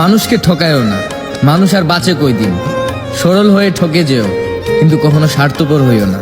মানুষকে ঠকায়ও না। মানুষ আর বাঁচে কই দিন সরল হয়ে ঠকে যেও কিন্তু কখনো স্বার্থপর হইও না।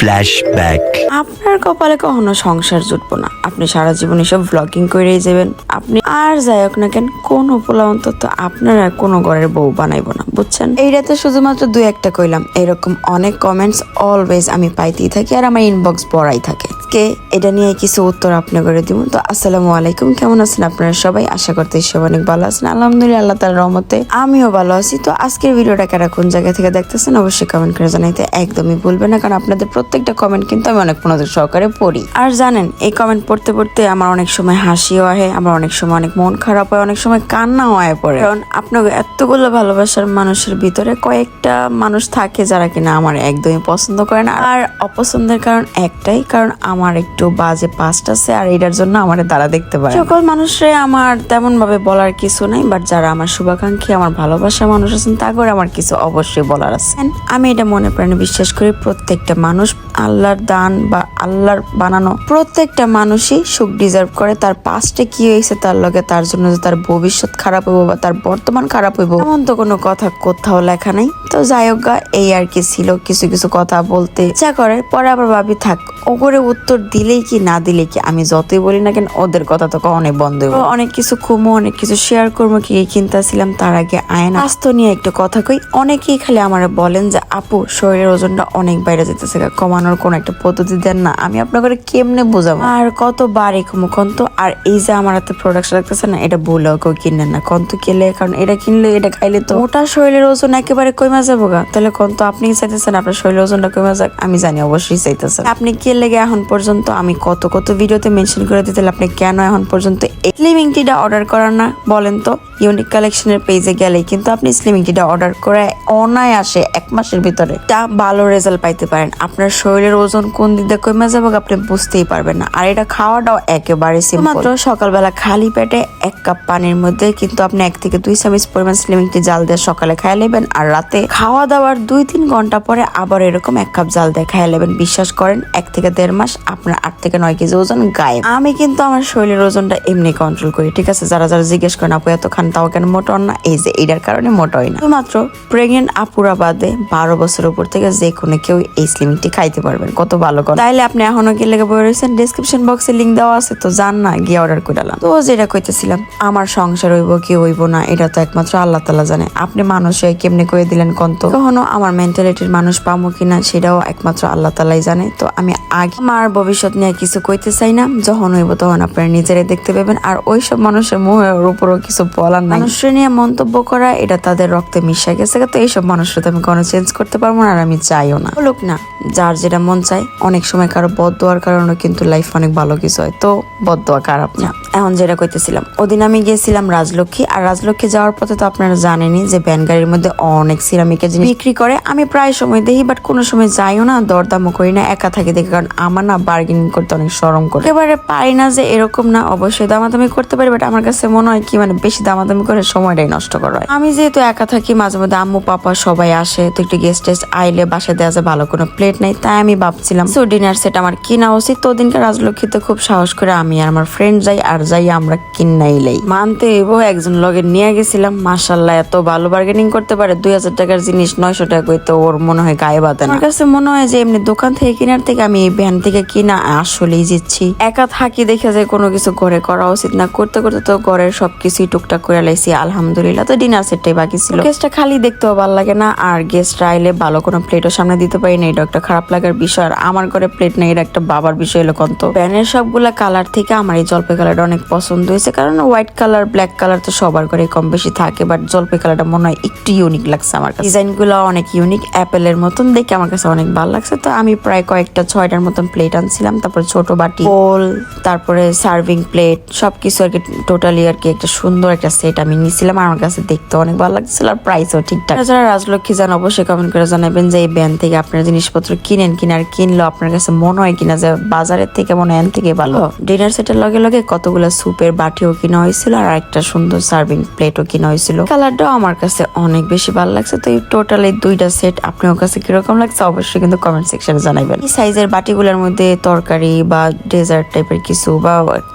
ফ্ল্যাশব্যাক আপনার কপালে কখনো সংসার জুটবো না। আপনি সারা জীবন এসব ব্লগিং করেই যাবেন। আপনি আর যাই হোক না কেন কোন উপলা অন্তত আপনার আর কোনো ঘরের বউ বানাইবো না। বুঝছেন? এইটাতে শুধুমাত্র দুই একটা কইলাম। এরকম অনেক কমেন্টস অলওয়েজ আমি পাইতেই থাকি আর আমার ইনবক্স বড়াই থাকে। কে এটা নিয়ে কিছু উত্তর আপনি করে দিব। তো আসসালামু আলাইকুম, কেমন আছেন আপনারা সবাই? আশা করতে সব অনেক ভালো আছেন। আলহামদুলিল্লাহ, আল্লাহ তার রহমতে আমিও ভালো আছি। তো আজকের ভিডিওটা কারা কোন জায়গা থেকে দেখতেছেন অবশ্যই কমেন্ট করে জানাইতে একদমই ভুলবেন না, কারণ আপনাদের প্রত্যেকটা কমেন্ট কিন্তু আমি অনেক মনোযোগ সহকারে পড়ি। আর জানেন, এই কমেন্ট পড়তে পড়তে আমার অনেক সময় হাসিও আহে, আমার অনেক সময় অনেক মন খারাপ হয়, অনেক সময় কান্নাও আয় পড়ে। কারণ আপনাকে এতগুলো ভালোবাসার মানুষের ভিতরে কয়েকটা মানুষ থাকে যারা কিনা আমার একদমই পছন্দ করে না। আর অপছন্দের কারণ একটাই, কারণ আমার একটু বাজে পাস্ট আছে আর এটার জন্য আমার তারা দেখতে পারে সকল মানুষরে আমার তেমন ভাবে বলার কিছু নাই বাট যারা আমার শুভাকাঙ্ক্ষী, আমার ভালোবাসার মানুষ আছেন তা করে আমার কিছু অবশ্যই বলার আছে। আমি এটা মনে প্রাণে বিশ্বাস করি, প্রত্যেকটা মানুষ আল্লাহর দান বা আল্লাহর বানানো প্রত্যেকটা মানুষই সুখ ডিজার্ভ করে। তার পাস্টে কি হয়েছে, তার লগে তার জন্য যে তার ভবিষ্যৎ খারাপ হইব বা তার বর্তমান খারাপ হইব, এমন তো কোনো কথা কোথাও লেখা নাই। তো যাই হোক এই আর কি ছিল কিছু কিছু কথা বলতে। ইচ্ছা করে পরে আবার ভাবি থাক ও করে উত্তর দিলেই কি না দিলে কি আমি যতই বলি না কেন ওদের কথা তো অনেক বন্ধ অনেক কিছু খুমো অনেক কিছু শেয়ার করব কি কিনতেছিলাম তার আগে আয়না স্বাস্থ্য নিয়ে একটু কথা কই অনেকেই খালি আমার বলেন যে আপু শরীরের ওজনটা অনেক বাইরে যেতেছে কমানোর কোন একটা পদ্ধতি দেন না আমি আপনাকে কেমনে বোঝাবো? আর কতবার খুমো কন্ত? আর এই যে আমার হাতে প্রোডাক্ট লাগতেছে না এটা ভুলেও কেউ কিনেন না। কন্ত কেলে কারণ এটা কিনলে এটা খাইলে তো ওটা শরীরের ওজন একেবারে কমে যাব গা তাহলে কন্ত আপনি চাইতেছেন আপনার শরীরের ওজনটা কমে যাক, আমি জানি অবশ্যই চাইতেছেন। আপনি কে লেগে এখন পর্যন্ত আমি কত কত ভিডিওতে মেনশন করে দিতে আপনি কেন এখন পর্যন্ত স্লিমিং টিটা অর্ডার করার না? বলেন তো ইউনিক কালেকশনের পেজে গেলেই কিন্তু আপনি স্লিমিং টিটা অর্ডার করে অনায়াসে এক মাসের ভিতরে তা ভালো রেজাল্ট পাইতে পারেন। আপনার শরীরের ওজন কোন দিক দিয়ে কমে যাবে আপনি বুঝতেই পারবেন না। আর এটা খাওয়াটাও একেবারে মাত্র সকালবেলা খালি পেটে এক কাপ পানির মধ্যে কিন্তু আপনি এক থেকে দুই চামচ পরিমাণ স্লিমিং টি জাল দিয়ে সকালে খাই নেবেন আর রাতে খাওয়া দাওয়ার দুই তিন ঘণ্টা পরে আবার এরকম এক কাপ জাল দিয়ে খাই নেবেন বিশ্বাস করেন, এক থেকে দেড় মাস আপনার আট থেকে নয় কেজি ওজন গায়ে আমি কিন্তু আমার শরীরের ওজনটা এমনি কন্ট্রোল করি, ঠিক আছে? যারা যারা জিজ্ঞেস করেন, আপু, এত খান, তাও কেন মোটা না? এই যে এটার কারণে মোটা হয় না। শুধুমাত্র প্রেগনেন্ট আপুরা বাদে বারো বছর উপর থেকে যে কোনো কেউ এই স্লিমিংটি খাইতে পারবেন। কত ভালো কথা। তাইলে আপনি এখনও কি লেগে বই রয়েছেন ডিসক্রিপশন বক্সে লিঙ্ক দেওয়া আছে, তো যান না, গিয়ে অর্ডার করে ডালাম তো যেটা কইতেছিলাম, আমার সংসার হইব কি হইব না? এটা তো একমাত্র আল্লাহ তালা জানে। আপনি মানুষ হয়ে কেমনে করে দিলেন কন্ত কখনো আমার মেন্টালিটির মানুষ পাবো কিনা সেটাও একমাত্র আল্লাহ তালাই জানে। তো আমি আগে আমার ভবিষ্যৎ নিয়ে কিছু কইতে চাই না। যখন হইব তখন আপনারা নিজেরাই দেখতে পাবেন। আর ওইসব মানুষের মুহের উপরও কিছু বলার নাই। মানুষের নিয়ে মন্তব্য করা, এটা তাদের রক্তে মিশে গেছে। তো এইসব মানুষের তো আমি কোনো চেঞ্জ করতে পারব না আর আমি চাইও না। বলুক না, যার যেটা মন চায়। অনেক সময় কারও বদ দেওয়ার কারণে কিন্তু লাইফ অনেক ভালো কিছু হয়। তো বদ দেওয়া খারাপ না, এখন যেটা কইতেছিলাম, ওদিন আমি গিয়েছিলাম রাজলক্ষ্মী। আর রাজলক্ষ্মী যাওয়ার পথে তো আপনারা জানেনই যে ভ্যান গাড়ির মধ্যে অনেক সিরামিকের জিনিস বিক্রি করে, আমি প্রায় সময় দেখি বাট কোনো সময় যাইও না, দরদামও করি না, একা থাকি দেখি, কারণ আমার না বার্গেনিং করতে অনেক সরম করে। একেবারে পারি না যে এরকম না, অবশ্যই দামাদামি করতে পারি বাট আমার কাছে মনে হয় কি মানে বেশি দামাদামি করে সময়টাই নষ্ট করা হয়। আমি যেহেতু একা থাকি, মাঝে মধ্যে আম্মু, পাপা সবাই আসে, তো একটু গেস্ট টেস্ট আইলে বাসায় দেওয়া যায়, ভালো কোনো প্লেট নাই, তাই আমি ভাবছিলাম, সো ডিনার সেট আমার কিনা উচিত? তো ওদিনকে রাজলক্ষ্মীতে খুব সাহস করে আমি আর আমার ফ্রেন্ড যাই, আর যাই আমরা কিনাইলেই। মানতে এবো একজন লগে নিয়ে গেছিলাম মাসাল্লাহ এত ভালো বার্গেনিং করতে পারে, দুই হাজার টাকার জিনিস নয়শো টাকা কইতে ওর মনে হয় গায়ে বাঁধে না। আমার কাছে মনে হয় যে এমনি দোকান থেকে কেনার থেকে আমি এই ভ্যান থেকে কিনা আসলেই জিতছি। একা থাকি দেখে যায় কোনো কিছু ঘরে করা উচিত না। করতে করতে তো ঘরের সবকিছুই টুকটাক করে লাইছি আলহামদুলিল্লাহ। তো ডিনার সেটটাই বাকি ছিল। গেস্টটা খালি দেখতেও ভালো লাগে না আর গেস্ট আইলে ভালো কোনো প্লেটও সামনে দিতে পারি না। এটা একটা খারাপ লাগার বিষয় আর আমার ঘরে প্লেট নেই এটা একটা বাবার বিষয় হলো কন্ত। প্যানের সবগুলা কালার থেকে আমার এই জলপাই কালারটা অনেক পছন্দ হয়েছে কারণ হোয়াইট কালার ব্ল্যাক কালার তো সবার ঘরে কম বেশি থাকে বাট জলপাই কালারটা মনে হয় একটু ইউনিক লাগছে আমার কাছে। ডিজাইনগুলো অনেক ইউনিক অ্যাপেলের মতন। দেখে আমার কাছে অনেক ভালো লাগছে। তো আমি প্রায় কয়েকটা, ছয়টার মতন প্লেট আনছিলাম। তারপর ছোট বাটি বোল তারপরে সার্ভিং প্লেট সবকিছু আর কি টোটালি আর কি একটা সুন্দর একটা সেট আমি নিয়েছিলাম আমার কাছে দেখতে অনেক ভালো লাগছিল আর প্রাইসও ঠিকঠাক। যারা রাজলক্ষ্মী যান, অবশ্যই কমেন্ট করে জানাবেন যে এই ব্যান্ড থেকে আপনার জিনিসপত্র কিনেন কিনা আর কিনলো আপনার কাছে মনে হয় কিনা, যে বাজারের থেকে মনে হয় থেকে ভালো। ডিনার সেটের লগে লগে কতগুলো স্যুপের বাটিও কিনা হয়েছিল আর একটা সুন্দর সার্ভিং প্লেটও কিনা হয়েছিল। কালারটাও আমার কাছে অনেক বেশি ভালো লাগছে। তো এই টোটাল এই দুইটা সেট আপনার কাছে কীরকম লাগছে অবশ্যই কিন্তু কমেন্ট সেকশনে জানাবেন এই সাইজের বাটিগুলোর মধ্যে তরকারি বা ডেজার্ট টাইপের কিছু বা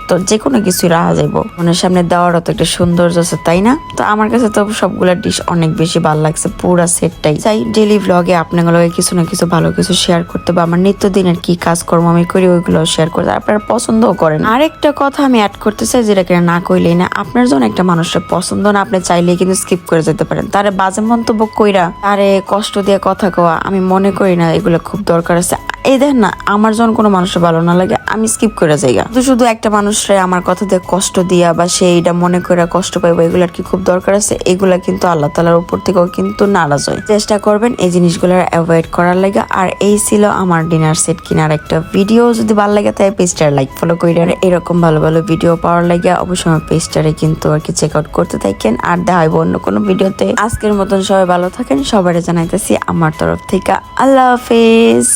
তো যে কোনো কিছুই রাখা যাইব। মানে সামনে দেওয়ারও তো একটা সৌন্দর্য আছে, তাই না? তো আমার কাছে তো সবগুলা ডিশ অনেক বেশি ভালো লাগছে পুরা সেটটাই। চাই ডেলি ভ্লগে আপনাগুলোকে কিছু না কিছু ভালো কিছু শেয়ার করতে বা আমার নিত্যদিনের কি কাজকর্ম আমি করি ওইগুলো শেয়ার করতে আপনারা পছন্দও করেন। আরেকটা কথা আমি অ্যাড করতে চাই যেটা কিনা না কইলেই না, আপনার জন্য একটা মানুষের পছন্দ না, আপনি চাইলেই কিন্তু স্কিপ করে যেতে পারেন। তারে বাজে মন্তব্য কইরা তারে কষ্ট দিয়ে কথা কওয়া, আমি মনে করি না এগুলো খুব দরকার আছে। এই দেখ না, আমার যখন কোনো মানুষের ভালো না লাগে, আমি স্কিপ করে যাই। শুধু শুধু একটা মানুষরে আমার কথা দিয়ে কষ্ট দিয়া বা সে এইটা মনে করে কষ্ট পাইবো, এগুলার কি খুব দরকার আছে? এগুলা কিন্তু আল্লাহ তালার উপর থেকেও কিন্তু নারাজ হয়। চেষ্টা করবেন এই জিনিসগুলো অ্যাভয়েড করার লাগে। আর এই ছিল আমার ডিনার সেট কেনার একটা ভিডিও যদি ভালো লাগে তাই পেজটার লাইক ফলো করে আর এরকম ভালো ভালো ভিডিও পাওয়ার লাগে, অবশ্যই আমার পেজটারে কিন্তু আর কি চেক আউট করতে থাকেন। আর দেখা হইব অন্য কোনো ভিডিওতে আজকের মতন সবাই ভালো থাকেন সবারে জানাইতেছি আমার তরফ থেকে। আল্লাহ হাফেজ।